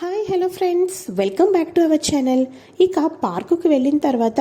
Hi hello friends welcome back to our channel ఇక పార్కుకి వెళ్ళిన తర్వాత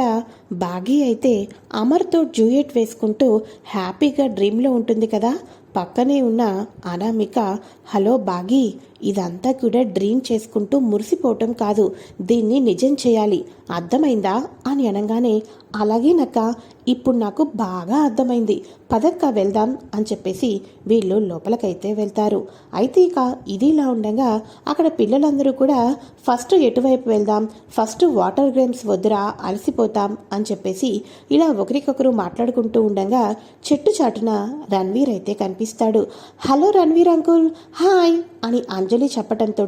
బాగీ అయితే అమర్తో జూయెట్ వేసుకుంటూ హ్యాపీగా డ్రీమ్లో ఉంటుంది కదా. పక్కనే ఉన్న అనామిక హలో బాగీ ఇదంతా కూడా డ్రీమ్ చేసుకుంటూ మురిసిపోవటం కాదు. దీన్ని నిజం చేయాలి. అర్థమైందా? అని అనగానే అలాగే నక్క ఇప్పుడు నాకు బాగా అర్థమైంది. పదక్క వెళ్దాం అని చెప్పేసి వీళ్ళు లోపలికైతే వెళ్తారు. అయితే ఇక ఇది ఇలా ఉండగా అక్కడ పిల్లలందరూ కూడా ఫస్ట్ ఎటువైపు వెళ్దాం? ఫస్ట్ వాటర్ గేమ్స్ వద్దురా అలసిపోతాం అని చెప్పేసి ఇలా ఒకరికొకరు మాట్లాడుకుంటూ ఉండగా చెట్టు చాటున రణ్వీర్ అయితే కనిపిస్తాడు. Hello Ranveer uncle hi. అని అంజలి చెప్పటంతో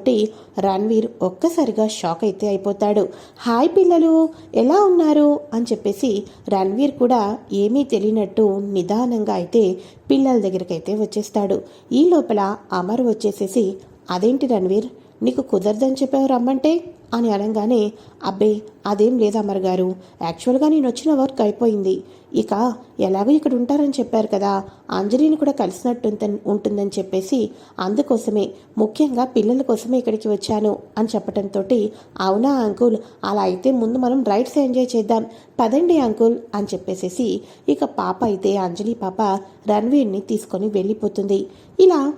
రణ్వీర్ ఒక్కసారిగా షాక్ అయితే అయిపోతాడు. హాయ్ పిల్లలు ఎలా ఉన్నారు? అని చెప్పేసి రణ్వీర్ కూడా ఏమీ తెలియనట్టు నిదానంగా అయితే పిల్లల దగ్గరికి అయితే వచ్చేస్తాడు. ఈ లోపల అమర్ వచ్చేసేసి అదేంటి రణ్వీర్? నీకు కుదరదని చెప్పావు రమ్మంటే? అని అనగానే అబ్బే అదేం లేదు అమర్ గారు. యాక్చువల్గా నేను వచ్చిన వర్క్ అయిపోయింది. ఇక ఎలాగో ఇక్కడ ఉంటారని చెప్పారు కదా. అంజలిని కూడా కలిసినట్టు ఉంటుందని చెప్పేసి అందుకోసమే ముఖ్యంగా పిల్లల కోసమే ఇక్కడికి వచ్చాను అని చెప్పడంతో అవునా అంకుల్ అలా అయితే ముందు మనం రైడ్స్ ఎంజాయ్ చేద్దాం పదండి అంకుల్ అని చెప్పేసేసి ఇక పాప అయితే అంజలి పాప రణ్వీర్ని తీసుకొని వెళ్ళిపోతుంది. ఇలా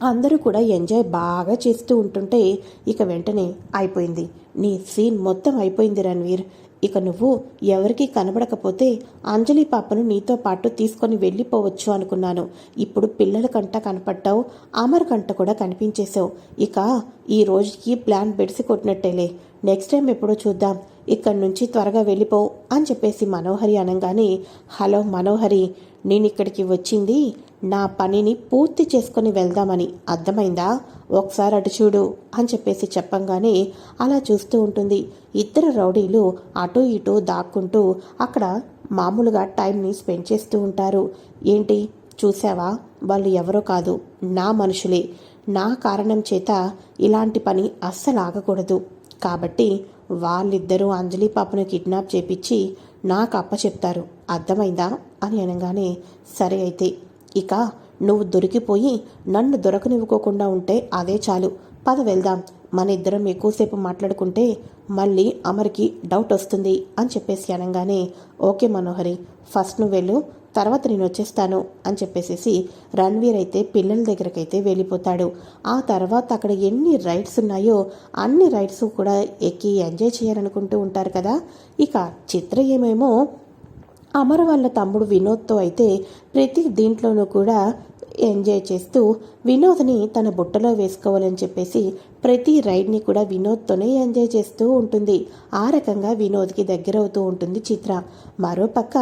అందరూ కూడా ఎంజాయ్ బాగా చేస్తూ ఉంటుంటే ఇక వెంటనే అయిపోయింది. నీ సీన్ మొత్తం అయిపోయింది రణ్వీర్. ఇక నువ్వు ఎవరికీ కనబడకపోతే అంజలి పాపను నీతో పాటు తీసుకొని వెళ్ళిపోవచ్చు అనుకున్నాను. ఇప్పుడు పిల్లల కంట కనపడ్డావు అమర్ కంట కూడా కనిపించేశావు. ఇక ఈ రోజుకి ప్లాన్ బెడిసి కొట్టినట్టేలే. నెక్స్ట్ టైం ఎప్పుడో చూద్దాం. ఇక్కడి నుంచి త్వరగా వెళ్ళిపోవు అని చెప్పేసి మనోహరి అనగానే హలో మనోహరి నేను ఇక్కడికి వచ్చింది నా పనిని పూర్తి చేసుకొని వెళ్దామని అర్థమైందా? ఒకసారి అటు చూడు అని చెప్పేసి చెప్పంగానే అలా చూస్తూ ఉంటుంది. ఇద్దరు రౌడీలు అటు ఇటు దాక్కుంటూ అక్కడ మామూలుగా టైంని స్పెండ్ చేస్తూ ఉంటారు. ఏంటి? చూసావా వాళ్ళు ఎవరో కాదు. నా మనుషులే. నా కారణం చేత ఇలాంటి పని అస్సలు ఆగకూడదు. కాబట్టి వాళ్ళిద్దరూ అంజలి పాపను కిడ్నాప్ చేపించి నాకు అప్పచెప్తారు. అర్థమైందా? అని అనగానే సరే అయితే ఇక నువ్వు దొరికిపోయి నన్ను దొరకనివ్వుకోకుండా ఉంటే అదే చాలు. పద వెళ్దాం. మన ఇద్దరం ఎక్కువసేపు మాట్లాడుకుంటే మళ్ళీ అమర్కి డౌట్ వస్తుంది అని చెప్పేసి అనగానే ఓకే మనోహరి ఫస్ట్ నువ్వు వెళ్ళు తర్వాత నేను వచ్చేస్తాను అని చెప్పేసేసి రణ్వీర్ అయితే పిల్లల దగ్గరకైతే వెళ్ళిపోతాడు. ఆ తర్వాత అక్కడ ఎన్ని రైడ్స్ ఉన్నాయో అన్ని రైడ్స్ కూడా ఎక్కి ఎంజాయ్ చేయాలనుకుంటూ ఉంటారు కదా. ఇక చిత్ర ఏమేమో అమర్ వాళ్ళ తమ్ముడు వినోద్తో అయితే ప్రతి దీంట్లోనూ కూడా ఎంజాయ్ చేస్తూ వినోద్ని తన బుట్టలో వేసుకోవాలని చెప్పేసి ప్రతి రైడ్ని కూడా వినోద్తోనే ఎంజాయ్ చేస్తూ ఉంటుంది. ఆ రకంగా వినోద్కి దగ్గరవుతూ ఉంటుంది చిత్ర. మరోపక్క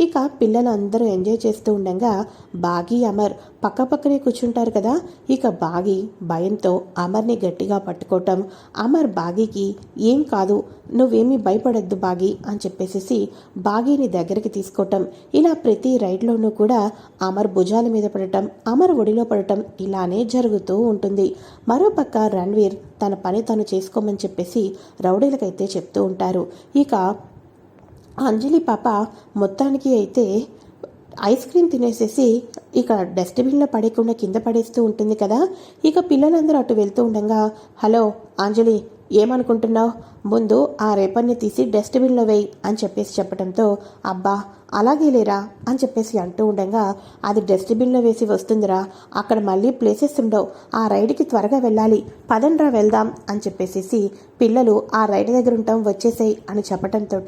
ఇక పిల్లలు అందరూ ఎంజాయ్ చేస్తూ ఉండగా బాగి అమర్ పక్క పక్కనే కూర్చుంటారు కదా. ఇక బాగి భయంతో అమర్ని గట్టిగా పట్టుకోవటం అమర్ బాగికి ఏం కాదు నువ్వేమీ భయపడద్దు బాగి అని చెప్పేసి బాగీని దగ్గరికి తీసుకోవటం ఇలా ప్రతి రైడ్లోనూ కూడా అమర్ భుజాల మీద పడటం అమర్ ఒడిలో పడటం ఇలానే జరుగుతూ ఉంటుంది. మరోపక్క రణ్వీర్ తన పని తను చేసుకోమని చెప్పేసి రౌడీలకైతే చెప్తూ ఉంటారు. ఇక అంజలి పాప మొత్తానికి అయితే ఐస్ క్రీమ్ తినేసేసి ఇక డస్ట్బిన్లో పడేయకుండా కింద పడేస్తూ ఉంటుంది కదా. ఇక పిల్లలందరూ అటు వెళ్తూ ఉండగా హలో అంజలి ఏమనుకుంటున్నావు? ముందు ఆ రేపర్ని తీసి డస్ట్బిన్లో వేయి అని చెప్పేసి చెప్పడంతో అబ్బా అలాగే లేరా అని చెప్పేసి అంటూ ఉండగా అది డస్ట్బిన్లో వేసి వస్తుందిరా అక్కడ మళ్ళీ ప్లేసెస్ ఉండవు ఆ రైడ్కి త్వరగా వెళ్ళాలి పదండ్రా వెళ్దాం అని చెప్పేసి పిల్లలు ఆ రైడ్ దగ్గర ఉంటాం వచ్చేసాయి అని చెప్పడంతో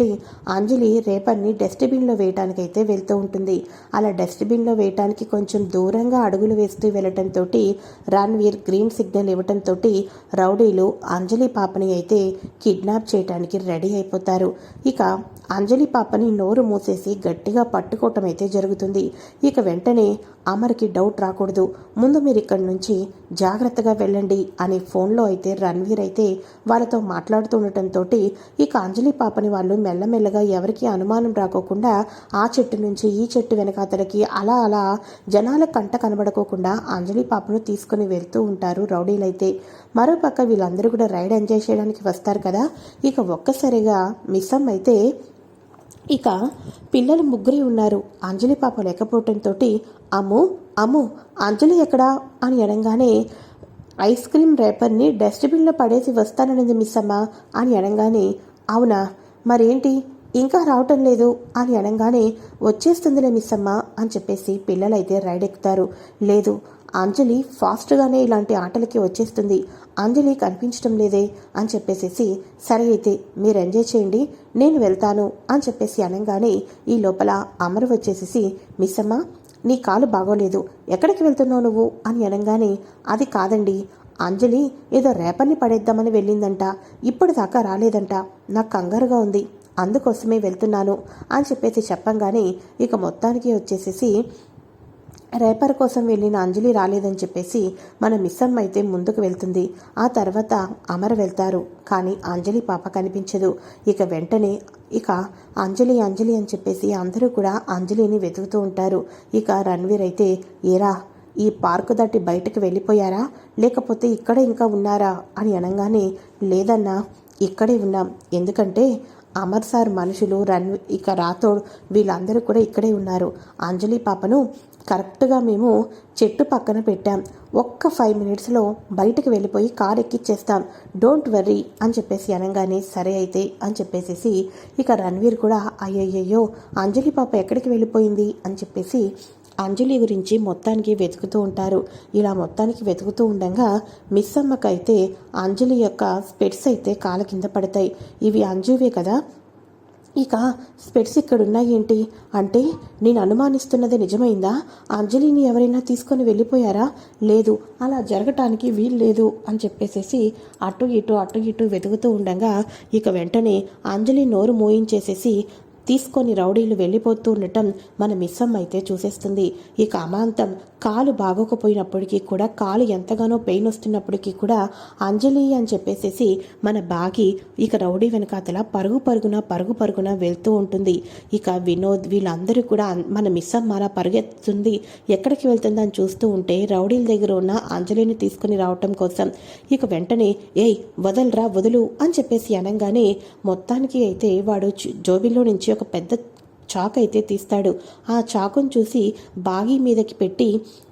అంజలి రేపర్ని డస్ట్బిన్లో వేయటానికైతే వెళ్తూ ఉంటుంది. అలా డస్ట్బిన్లో వేయటానికి కొంచెం దూరంగా అడుగులు వేస్తూ వెళ్ళటంతో రణ్వీర్ గ్రీన్ సిగ్నల్ ఇవ్వటంతో రౌడీలు అంజలి పాపని అయితే కిడ్నాప్ చేయడానికి రెడీ అయిపోతారు. ఇక అంజలి పాపని నోరు మూసేసి గట్టిగా పట్టుకోవటం అయితే జరుగుతుంది. ఇక వెంటనే అమర్కి డౌట్ రాకూడదు. ముందు మీరు ఇక్కడి నుంచి జాగ్రత్తగా వెళ్ళండి అని ఫోన్లో అయితే రణ్వీర్ అయితే వాళ్ళతో మాట్లాడుతుండటంతో ఇక అంజలి పాపని వాళ్ళు మెల్లమెల్లగా ఎవరికి అనుమానం రాకోకుండా ఆ చెట్టు నుంచి ఈ చెట్టు వెనకాతలకి అలా అలా జనాల కంట కనబడుకోకుండా అంజలి పాపను తీసుకుని వెళ్తూ ఉంటారు రౌడీలైతే మరోపక్క వీళ్ళందరూ కూడా రైడ్ ఎంజాయ్ చేయడానికి వస్తారు కదా. ఇక ఒక్కసారిగా మిస్సమ్ అయితే ఇక పిల్లలు ముగ్గురే ఉన్నారు. అంజలి పాప లేకపోవటంతో అమ్ము అమ్ము అంజలి ఎక్కడా అని అనగానే ఐస్ క్రీమ్ రేపర్ని డస్ట్బిన్లో పడేసి వస్తాననేది మిస్ అమ్మా అని అనగానే అవునా? మరేంటి? ఇంకా రావటం లేదు అని అనగానే వచ్చేస్తుందిలే మిస్ అమ్మ అని చెప్పేసి పిల్లలైతే రైడ్ ఎక్కుతారు లేదు అంజలి ఫాస్ట్గానే ఇలాంటి ఆటలకి వచ్చేస్తుంది. అంజలి కనిపించడం లేదే అని చెప్పేసేసి సరే అయితే మీరు ఎంజాయ్ చేయండి నేను వెళ్తాను అని చెప్పేసి అనగానే ఈ లోపల అమరు వచ్చేసేసి మిస్ అమ్మ నీ కాలు బాగోలేదు ఎక్కడికి వెళ్తున్నావు నువ్వు? అని అనగానే అది కాదండి అంజలి ఏదో రేపని పడేద్దామని వెళ్ళిందంట ఇప్పుడు దాకా రాలేదంట నాకు కంగారుగా ఉంది అందుకోసమే వెళ్తున్నాను అని చెప్పేసి చెప్పంగానే ఇక మొత్తానికి వచ్చేసేసి రేపర్ కోసం వెళ్ళిన అంజలి రాలేదని చెప్పేసి మన మిస్సమ్మ అయితే ముందుకు వెళ్తుంది. ఆ తర్వాత అమర వెళ్తారు. కానీ అంజలి పాప కనిపించదు. ఇక వెంటనే ఇక అంజలి అంజలి అని చెప్పేసి అందరూ కూడా అంజలిని వెతుకుతూ ఉంటారు. ఇక రణ్వీర్ అయితే ఏరా ఈ పార్కు దాటి బయటకు వెళ్ళిపోయారా? లేకపోతే ఇక్కడే ఇంకా ఉన్నారా? అని అనగానే లేదన్నా ఇక్కడే ఉన్నాం. ఎందుకంటే అమర్ సార్ మనుషులు రన్ ఇక రాథోడ్ వీళ్ళందరూ కూడా ఇక్కడే ఉన్నారు. అంజలి పాపను కరెక్ట్గా మేము చెట్టు పక్కన పెట్టాం. ఒక్క ఫైవ్ మినిట్స్లో బయటకు వెళ్ళిపోయి కార్ ఎక్కిచ్చేస్తాం. డోంట్ వర్రీ అని చెప్పేసి అనగానే సరే అయితే అని చెప్పేసేసి ఇక రణ్వీర్ కూడా అయ్యయ్యో అంజలి పాప ఎక్కడికి వెళ్ళిపోయింది? అని చెప్పేసి అంజలి గురించి మొత్తానికి వెతుకుతూ ఉంటారు. ఇలా మొత్తానికి వెతుకుతూ ఉండగా మిస్ అమ్మకైతే అంజలి యొక్క స్పెట్స్ అయితే కాళ్ళ కింద పడతాయి. ఇవి అంజువే కదా? ఇక స్పెట్స్ ఇక్కడ ఉన్నాయేంటి అంటే నేను అనుమానిస్తున్నది నిజమైందా? అంజలిని ఎవరైనా తీసుకొని వెళ్ళిపోయారా? లేదు. అలా జరగటానికి వీలు లేదు అని చెప్పేసేసి అటు ఇటు అటు ఇటు వెతుకుతూ ఉండగా ఇక వెంటనే అంజలి నోరు మోయించేసేసి తీసుకొని రౌడీలు వెళ్ళిపోతూ ఉండటం మన మిస్సమ్మ అయితే చూసేస్తుంది. ఇక అమాంతం కాలు బాగోకపోయినప్పటికీ కూడా కాలు ఎంతగానో పెయిన్ వస్తున్నప్పటికీ కూడా అంజలి అని చెప్పేసేసి మన బాగి ఇక రౌడీ వెనకాతల పరుగు పరుగున పరుగు పరుగున వెళ్తూ ఉంటుంది. ఇక వినోద్ వీళ్ళందరూ కూడా మన మిస్సమ్మ అలా పరుగెత్తుంది ఎక్కడికి వెళ్తుందని చూస్తూ ఉంటే రౌడీల దగ్గర ఉన్న అంజలిని తీసుకుని రావటం కోసం ఇక వెంటనే ఏయ్ వదలరా వదులు అని చెప్పేసి అనగానే మొత్తానికి అయితే వాడు జోబిలో నుంచి ఒక పెద్ద చాక్ అయితే తీస్తాడు. ఆ చాకును చూసి బాగి మీదకి పెట్టి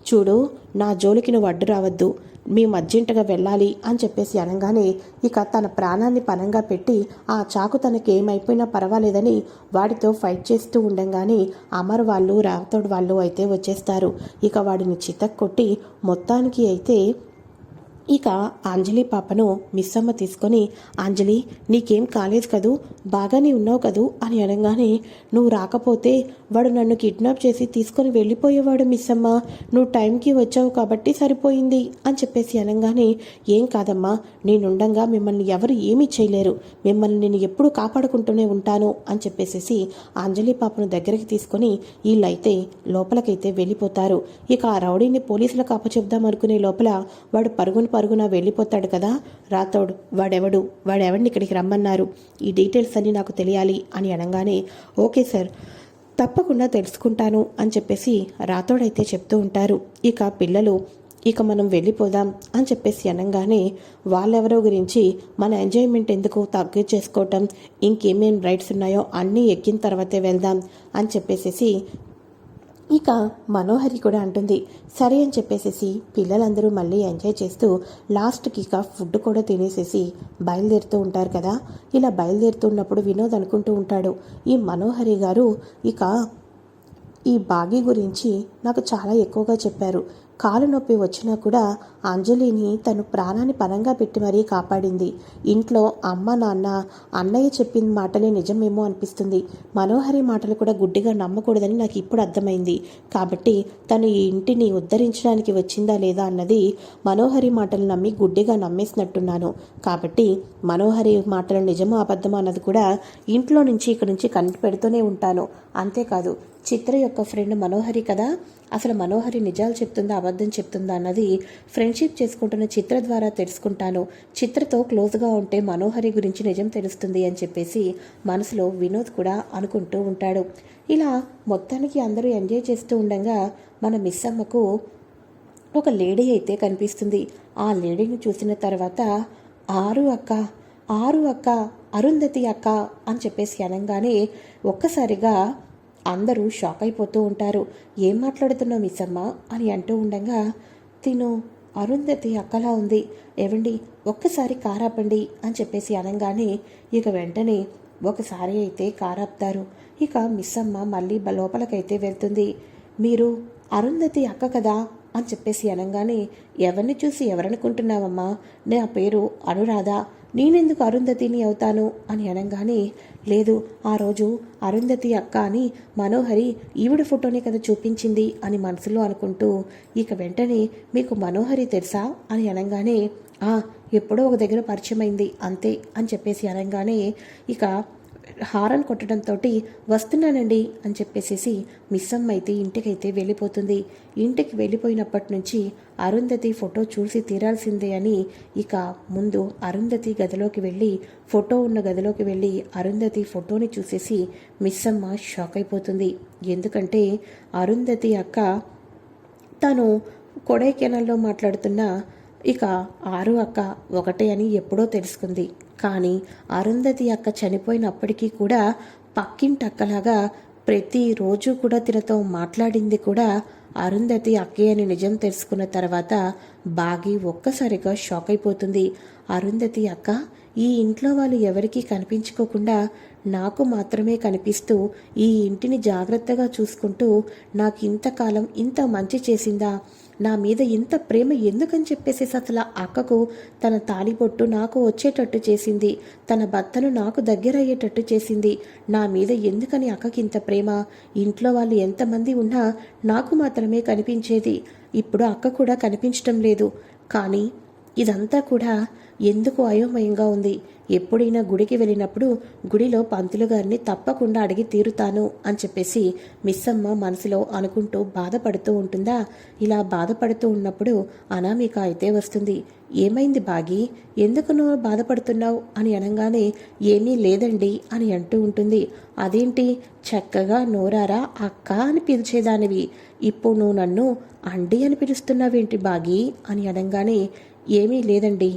చూడు నా జోలికి నువ్వు అడ్డు రావద్దు. మేము అర్జెంటుగా వెళ్ళాలి అని చెప్పేసి అనగానే ఇక తన ప్రాణాన్ని పనంగా పెట్టి ఆ చాకు తనకి ఏమైపోయినా పర్వాలేదని వాడితో ఫైట్ చేస్తూ ఉండగానే అమర్ వాళ్ళు రావతోడు వాళ్ళు అయితే వచ్చేస్తారు. ఇక వాడిని చితక్ కొట్టి మొత్తానికి అయితే ఇక అంజలి పాపను మిస్సమ్మ తీసుకొని అంజలి నీకేం కాలేదు కదూ బాగానే ఉన్నావు కదూ అని అనగానే నువ్వు రాకపోతే వాడు నన్ను కిడ్నాప్ చేసి తీసుకొని వెళ్ళిపోయేవాడు మిస్సమ్మ. నువ్వు టైంకి వచ్చావు కాబట్టి సరిపోయింది అని చెప్పేసి అనగానే ఏం కాదమ్మా నేనుండగా మిమ్మల్ని ఎవరు ఏమీ చేయలేరు. మిమ్మల్ని నేను ఎప్పుడూ కాపాడుకుంటూనే ఉంటాను అని చెప్పేసేసి అంజలి పాపను దగ్గరికి తీసుకొని వీళ్ళైతే లోపలికైతే వెళ్ళిపోతారు. ఇక ఆ రౌడీని పోలీసులకు అప్పచెప్దాం అనుకునే లోపల వాడు పరుగును పరుగున వెళ్ళిపోతాడు కదా? రాతోడు వాడెవడు? వాడెవడిని ఇక్కడికి రమ్మన్నారు? ఈ డీటెయిల్స్ అన్నీ నాకు తెలియాలి అని అనగానే ఓకే సార్ తప్పకుండా తెలుసుకుంటాను అని చెప్పేసి రాతోడైతే చెప్తూ ఉంటారు. ఇక పిల్లలు ఇక మనం వెళ్ళిపోదాం అని చెప్పేసి అనగానే వాళ్ళెవరో గురించి మన ఎంజాయ్మెంట్ ఎందుకు తగ్గు చేసుకోవటం ఇంకేమేం రైట్స్ ఉన్నాయో అన్నీ ఎక్కిన తర్వాతే వెళ్దాం అని చెప్పేసేసి ఇక మనోహరి కూడా అంటుంది సరే అని చెప్పేసేసి పిల్లలందరూ మళ్ళీ ఎంజాయ్ చేస్తూ లాస్ట్కి ఇక ఫుడ్ కూడా తినేసేసి బయలుదేరుతూ ఉంటారు కదా. ఇలా బయలుదేరుతున్నప్పుడు వినోద్ అనుకుంటూ ఉంటాడు ఈ మనోహరి గారు ఇక ఈ బాగి గురించి నాకు చాలా ఎక్కువగా చెప్పారు. కాలు నొప్పి వచ్చినా కూడా అంజలిని తను ప్రాణాన్ని పరంగా పెట్టి మరీ కాపాడింది. ఇంట్లో అమ్మ నాన్న అన్నయ్య చెప్పిన మాటలే నిజమేమో అనిపిస్తుంది. మనోహరి మాటలు కూడా గుడ్డిగా నమ్మకూడదని నాకు ఇప్పుడు అర్థమైంది. కాబట్టి తను ఈ ఇంటిని ఉద్ధరించడానికి వచ్చిందా లేదా అన్నది మనోహరి మాటలు నమ్మి గుడ్డిగా నమ్మేసినట్టున్నాను. కాబట్టి మనోహరి మాటలు నిజమో అబద్ధమో అన్నది కూడా ఇంట్లో నుంచి ఇక్కడి నుంచి కనిపెడుతూనే పెడుతూనే ఉంటాను. అంతేకాదు చిత్ర యొక్క ఫ్రెండ్ మనోహరి కదా? అసలు మనోహరి నిజాలు చెప్తుందా అబద్ధం చెప్తుందా అన్నది ఫ్రెండ్షిప్ చేసుకుంటున్న చిత్ర ద్వారా తెలుసుకుంటాను. చిత్రతో క్లోజ్గా ఉంటే మనోహరి గురించి నిజం తెలుస్తుంది అని చెప్పేసి మనసులో వినోద్ కూడా అనుకుంటూ ఉంటాడు. ఇలా మొత్తానికి అందరూ ఎంజాయ్ చేస్తూ ఉండగా మన మిస్ అమ్మకు ఒక లేడీ అయితే కనిపిస్తుంది. ఆ లేడీని చూసిన తర్వాత ఆరు అక్క ఆరు అక్క అరుంధతి అక్క అని చెప్పేసి అనగానే ఒక్కసారిగా అందరూ షాక్ అయిపోతూ ఉంటారు. ఏం మాట్లాడుతున్నావు మిస్సమ్మ? అని అంటూ ఉండగా తిను అరుంధతి అక్కలా ఉంది. ఏవండి ఒక్కసారి కారాపండి అని చెప్పేసి అనగానే ఇక వెంటనే ఒకసారి అయితే కారాపుతారు. ఇక మిస్సమ్మ మళ్ళీ లోపలకైతే వెళ్తుంది. మీరు అరుంధతి అక్క కదా? అని చెప్పేసి అనగానే ఎవరిని చూసి ఎవరనుకుంటున్నావమ్మా? నా పేరు అనురాధ. నేనెందుకు అరుంధతిని అవుతాను? అని అనగానే లేదు ఆ రోజు అరుంధతి అక్క అని మనోహరి ఈవిడ ఫోటోనే కదా చూపించింది అని మనసులో అనుకుంటూ ఇక వెంటనే మీకు మనోహరి తెలుసా? అని అనగానే ఆ ఎప్పుడో ఒక దగ్గర పరిచయమైంది అంతే అని చెప్పేసి అనగానే ఇక హారన్ కొట్టడంతో వస్తున్నానండి అని చెప్పేసేసి మిస్సమ్మ అయితే ఇంటికైతే వెళ్ళిపోతుంది. ఇంటికి వెళ్ళిపోయినప్పటి నుంచి అరుంధతి ఫోటో చూసి తీరాల్సిందే అని ఇక ముందు అరుంధతి గదిలోకి వెళ్ళి ఫోటో ఉన్న గదిలోకి వెళ్ళి అరుంధతి ఫోటోని చూసేసి మిస్సమ్మ షాక్ అయిపోతుంది. ఎందుకంటే అరుంధతి అక్క తను కొడైకెనాల్లో మాట్లాడుతున్న ఇక ఆరు అక్క ఒకటే అని ఎప్పుడో తెలుసుకుంది. కానీ అరుంధతి అక్క చనిపోయినప్పటికీ కూడా పక్కింటి అక్కలాగా ప్రతిరోజు కూడా తినతో మాట్లాడింది కూడా అరుంధతి అక్కే అని నిజం తెలుసుకున్న తర్వాత బాగి ఒక్కసారిగా షాక్ అయిపోతుంది. అరుంధతి అక్క ఈ ఇంట్లో వాళ్ళు ఎవరికీ కనిపించుకోకుండా నాకు మాత్రమే కనిపిస్తూ ఈ ఇంటిని జాగ్రత్తగా చూసుకుంటూ నాకు ఇంతకాలం ఇంత మంచి చేసిందా? నా మీద ఇంత ప్రేమ ఎందుకని చెప్పేసి అసలు అక్కకు తన తాళిబొట్టు నాకు వచ్చేటట్టు చేసింది. తన భర్తను నాకు దగ్గర అయ్యేటట్టు చేసింది. నా మీద ఎందుకని అక్కకి ఇంత ప్రేమ? ఇంట్లో వాళ్ళు ఎంతమంది ఉన్నా నాకు మాత్రమే కనిపించేది. ఇప్పుడు అక్క కూడా కనిపించటం లేదు. కానీ ఇదంతా కూడా ఎందుకు అయోమయంగా ఉంది? ఎప్పుడైనా గుడికి వెళ్ళినప్పుడు గుడిలో పంతులు గారిని తప్పకుండా అడిగి తీరుతాను అని చెప్పేసి మిస్సమ్మ మనసులో అనుకుంటూ బాధపడుతూ ఉంటుందా? ఇలా బాధపడుతూ ఉన్నప్పుడు అనామిక అయితే వస్తుంది. ఏమైంది బాగి? ఎందుకు నువ్వు బాధపడుతున్నావు? అని అనగానే ఏమీ లేదండి అని అంటూ ఉంటుంది. అదేంటి? చక్కగా నోరారా అక్క అని పిలిచేదానివి. ఇప్పుడు నువ్వు నన్ను అండి అని పిలుస్తున్నావేంటి బాగి? అని అనగానే ఏమీ లేదండి.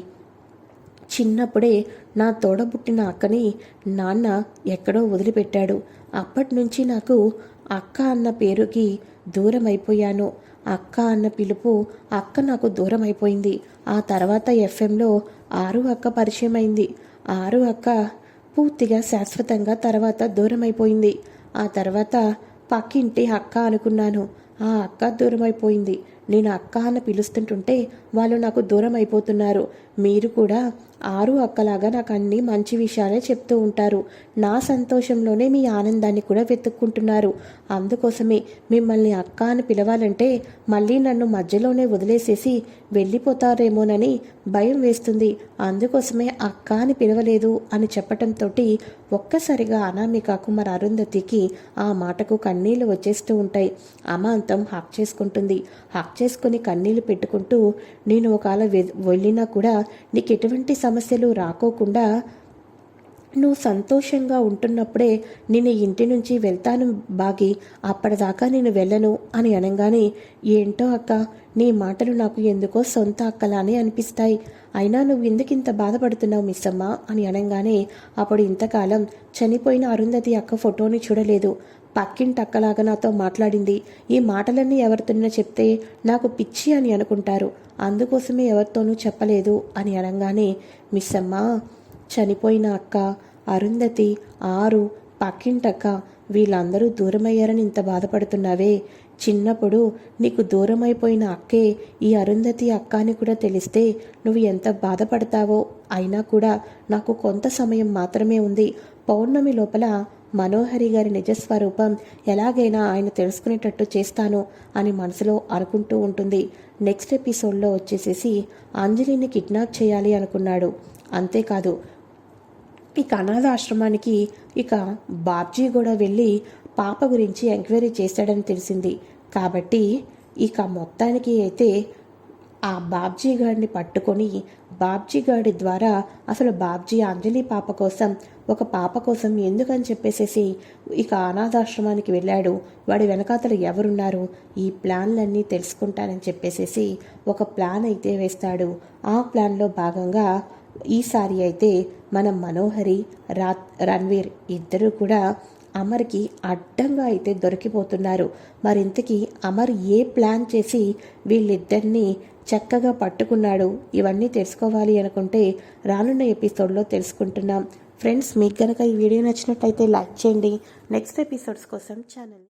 చిన్నప్పుడే నా తోడబుట్టిన అక్కని నాన్న ఎక్కడో వదిలిపెట్టాడు. అప్పటి నుంచి నాకు అక్క అన్న పేరుకి దూరం అయిపోయాను అక్క అన్న పిలుపు అక్క నాకు దూరం అయిపోయింది ఆ తర్వాత ఎఫ్ఎంలో ఆరు అక్క పరిచయం అయింది ఆరు అక్క పూర్తిగా శాశ్వతంగా తర్వాత దూరం అయిపోయింది ఆ తర్వాత పక్కింటి అక్క అనుకున్నాను. ఆ అక్క దూరం అయిపోయింది నేను అక్క అని పిలుస్తుంటుంటే వాళ్ళు నాకు దూరం అయిపోతున్నారు. మీరు కూడా ఆరు అక్కలాగా నాకు అన్ని మంచి విషయాలే చెప్తూ ఉంటారు. నా సంతోషంలోనే మీ ఆనందాన్ని కూడా వెతుక్కుంటున్నారు. అందుకోసమే మిమ్మల్ని అక్క అని పిలవాలంటే మళ్ళీ నన్ను మధ్యలోనే వదిలేసేసి వెళ్ళిపోతారేమోనని భయం వేస్తుంది. అందుకోసమే అక్క అని పిలవలేదు అని చెప్పటంతో ఒక్కసారిగా అనామికకు మరి అరుంధతికి ఆ మాటకు కన్నీళ్ళు వచ్చేస్తూ ఉంటాయి. అమాంతం హక్ చేసుకుంటుంది. హక్ చేసుకుని కన్నీళ్ళు పెట్టుకుంటూ నేను ఒకవేళ వె- వెళ్ళినా కూడా నీకు ఎటువంటి సమస్యలు రాకోకుండా నువ్వు సంతోషంగా ఉంటున్నప్పుడే నేను ఇంటి నుంచి వెళ్తాను బాగి అప్పటిదాకా నేను వెళ్ళను అని అనగానే ఏంటో అక్క నీ మాటలు నాకు ఎందుకో సొంత అక్కలానే అనిపిస్తాయి. అయినా నువ్వు ఎందుకు ఇంత బాధపడుతున్నావు మిస్సమ్మ? అని అనగానే అప్పుడు ఇంతకాలం చనిపోయిన అరుంధతి అక్క ఫోటోని చూడలేదు. పక్కింటి అక్కలాగా నాతో మాట్లాడింది. ఈ మాటలన్నీ ఎవరితోనైనా చెప్తే నాకు పిచ్చి అని అనుకుంటారు. అందుకోసమే ఎవరితోనూ చెప్పలేదు అని అనగానే మిస్సమ్మ చనిపోయిన అక్క అరుంధతి ఆరు పక్కింటక్క వీళ్ళందరూ దూరమయ్యారని ఇంత బాధపడుతున్నావే. చిన్నప్పుడు నీకు దూరమైపోయిన అక్కే ఈ అరుంధతి అక్క అని కూడా తెలిస్తే నువ్వు ఎంత బాధపడతావో అయినా కూడా నాకు కొంత సమయం మాత్రమే ఉంది. పౌర్ణమి లోపల మనోహరి గారి నిజస్వరూపం ఎలాగైనా ఆయన తెలుసుకునేటట్టు చేస్తాను అని మనసులో అనుకుంటూ ఉంటుంది. నెక్స్ట్ ఎపిసోడ్లో వచ్చేసేసి అంజలిని కిడ్నాప్ చేయాలి అనుకున్నాడు. అంతేకాదు ఇక అనాథ ఆశ్రమానికి ఇక బాబ్జీ కూడా వెళ్ళి పాప గురించి ఎంక్వైరీ చేశాడని తెలిసింది. కాబట్టి ఇక మొత్తానికి అయితే ఆ బాబ్జీ గారిని పట్టుకొని బాబ్జీ గారి ద్వారా అసలు బాబ్జీ అంజలి పాప కోసం ఒక పాప కోసం ఎందుకని చెప్పేసేసి ఇక అనాథాశ్రమానికి వెళ్ళాడు. వాడి వెనకాతలు ఎవరున్నారు? ఈ ప్లాన్లన్నీ తెలుసుకుంటానని చెప్పేసేసి ఒక ప్లాన్ అయితే వేస్తాడు. ఆ ప్లాన్లో భాగంగా ఈసారి అయితే మన మనోహరి రా రణ్వీర్ ఇద్దరు కూడా అమర్కి అడ్డంగా అయితే దొరికిపోతున్నారు. మరింతకీ అమర్ ఏ ప్లాన్ చేసి వీళ్ళిద్దరినీ చక్కగా పట్టుకున్నాడు? ఇవన్నీ తెలుసుకోవాలి అనుకుంటే రానున్న ఎపిసోడ్లో తెలుసుకుంటున్నాం. ఫ్రెండ్స్ మీకు కనుక ఈ వీడియో నచ్చినట్టయితే లైక్ చేయండి. నెక్స్ట్ ఎపిసోడ్స్ కోసం ఛానల్